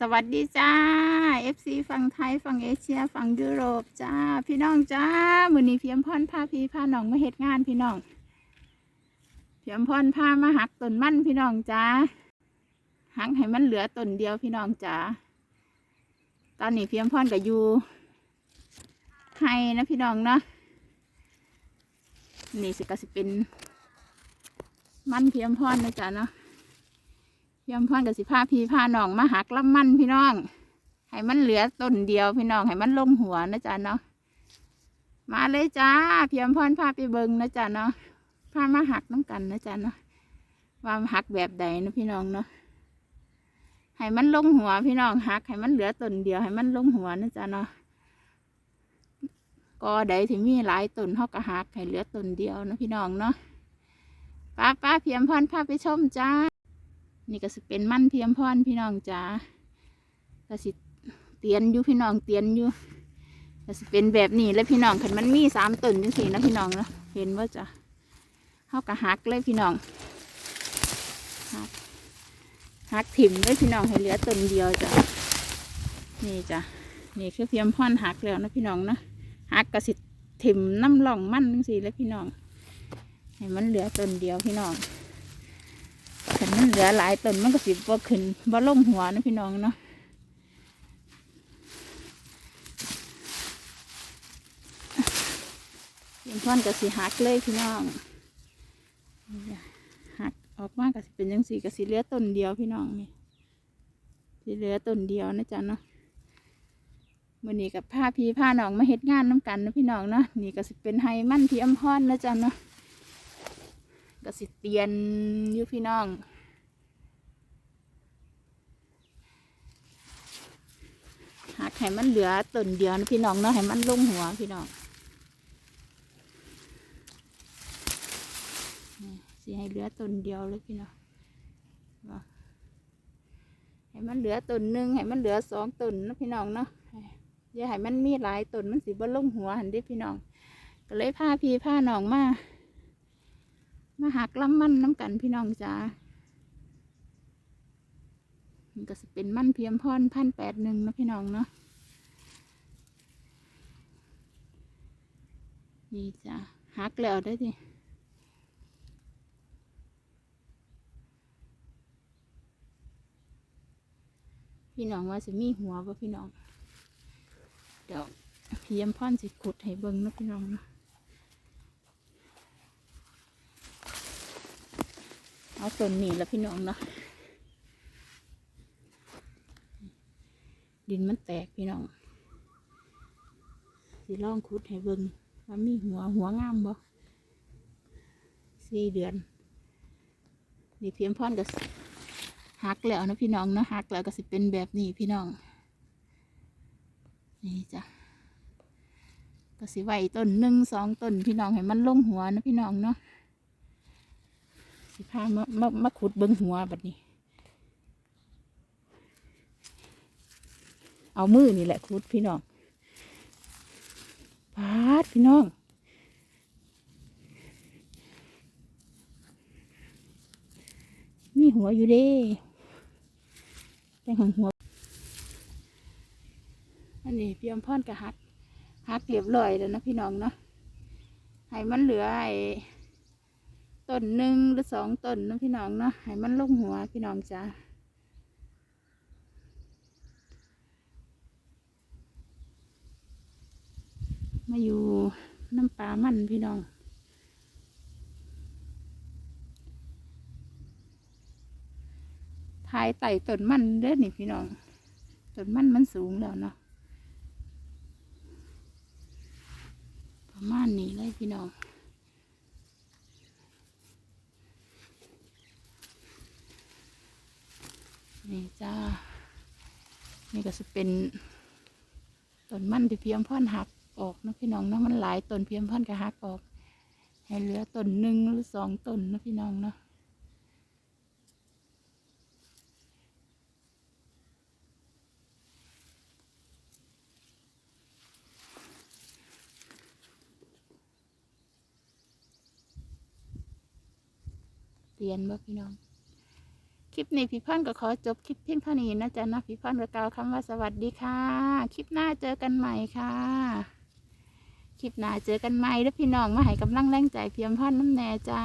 สวัสดีจ้า FC ฝั่งไทยฝั่งเอเชียฝั่งยุโรปจ้า พี่น้องจ้า มือนี้เพียมพรพาพี่พาหนองมาเฮ็ดงานพี่น้อง เพียมพรพามาหักต้นมันพี่น้องจ้าหักให้มันเหลือต้นเดียวพี่น้องจ้าตอนนี้เพียมพรกับยูให้นะพี่น้องเนาะนี่สิก็สิเป็น มันเพียมพรนะจ้าเนาะ เพียมพรกับสิพาพี่พาน้องมาหักลำมันพี่น้อง ให้มันเหลือต้นเดียวพี่น้อง ให้มันลงหัวนะจ๊ะเนาะ มาเลยจ้าเพียมพรพาไปเบิงนะจ๊ะเนาะพามาหักน้ำกันนะจ๊ะเนาะว่าหักแบบใดนะพี่น้องเนาะ ให้มันลงหัวพี่น้องหัก ให้มันเหลือต้นเดียว ให้มันลงหัวนะจ๊ะเนาะก็ใดที่มีหลายต้นเขาก็หักให้เหลือต้นเดียวนะพี่น้องเนาะป้าป้าเพียมพรพาไปชมจ้า นี่ก็สิเป็นมั่นเพียมพรพี่น้องจ้าก็สิเตียนอยู่พี่น้องเตียนอยู่ก็สิเป็นแบบนี้แล้วพี่น้องขันมันมีสามต้นจังสี่นะพี่น้องเนาะเห็นว่าจ้ะเขาก็หักเลยพี่น้องหักหักถิ่มเลยพี่น้องให้เหลือต้นเดียวจ้ะนี่จ้ะนี่คือเพียมพรหักแล้วนะพี่น้องเนาะหักก็สิถิ่มน้ำหล่องมั่นจังสี่แล้วพี่น้องให้มันเหลือต้นเดียวพี่น้อง ขันมันเหลือหลายต้นมันก็สิบ่ขึ้นบ่ลงหัวนะพี่น้องเนาะเพียงพอนก็สิหักเลยพี่น้องหักออกมากก็สิเป็นยังสี่ก็สิเหลือต้นเดียวพี่น้องนี่สิเหลือต้นเดียวนะจ๊ะเนาะมื่อนี้กับผ้าพีผ้าน้องมาเฮ็ดงานน้ำกันนะพี่น้องเนาะนี่ก็สิเป็นไฮมันพี่อำพรนะจ๊ะเนาะก็สิเตียนอยู่พี่น้อง หักให้มันเหลือต้นเดียวนะพี่น้องเนาะให้มันลงหัวพี่น้องนี่สิให้เหลือต้นเดียวเลยพี่น้องให้มันเหลือต้นหนึ่งให้มันเหลือสองต้นนะพี่น้องเนาะอย่าให้มันมีหลายต้นมันสิบ่ลงหัวหันดิพี่น้อง ก็เลยพาพี่พาน้องมามาหักลำมันน้ำกันพี่น้องจ้า นก็สิเป็นมั่นเพียมพรพันแปดหนึ่งนะพี่น้องเนาะนี่จ้าหักแล้วได้อดิพี่น้องว่าจะมีหัวป่ะพี่น้อง เดี๋ยวเพียมพรสิขุดให้เบิ้งนะพี่น้องเนาะเอาต้นนี้แล้วพี่น้องเนาะ ดินมันแตกพี่น้องสิลองคุดให้เบิ่งว่ามีหัวหัวงามบ่สี่เดือนนี่เพียมพอนก็หักแล้วนะพี่น้องนะหักแล้วก็สิเป็นแบบนี้พี่น้อง นี่จ้ะก็สิไว้ต้นหนึ่งสองต้นพี่น้องให้มันลงหัวนะพี่น้องเนาะสิพามามามาขุดเบิ้งหัวแบบนี้ เอามือนี่แหละขุดพี่น้องพาดพี่น้อง มีหัวอยู่เด้แต่หัวหัว อันนี้พี่อมพรกับหักหักเรียบร้อยแล้วนะพี่น้องเนาะให้มันเหลือไอ้ต้นหนึ่งหรือสองต้นนะพี่น้องเนาะให้มันลงหัวพี่น้องจ้า มาอยู่น้ำปลามันพี่น้องทายไต่ต้นมันเด้อนี่พี่น้อง ต้นมันมันสูงแล้วเนาะ ประมาณนี้เลยพี่น้องนี่จ้า นี่ก็จะเป็นต้นมันที่เพียมพ่อนหัก ออกนะพี่น้องเนาะมันหลายต้นเพียมพ่อนก็หักออก ให้เหลือต้นหนึ่งหรือสองต้นนะพี่น้องเนาะเรียนบ่พี่น้อง คลิปนี้พี่พ่อนก็ขอจบคลิปเพียงเท่านี้นะจ๊ะนะพี่พ่อนก็กล่าวคำว่าสวัสดีค่ะ คลิปหน้าเจอกันใหม่ค่ะ คลิปหน้าเจอกันใหม่แล้วพี่น้องมาให้กำลังแรงใจเพียมพ่อนน้ำแน่จ้า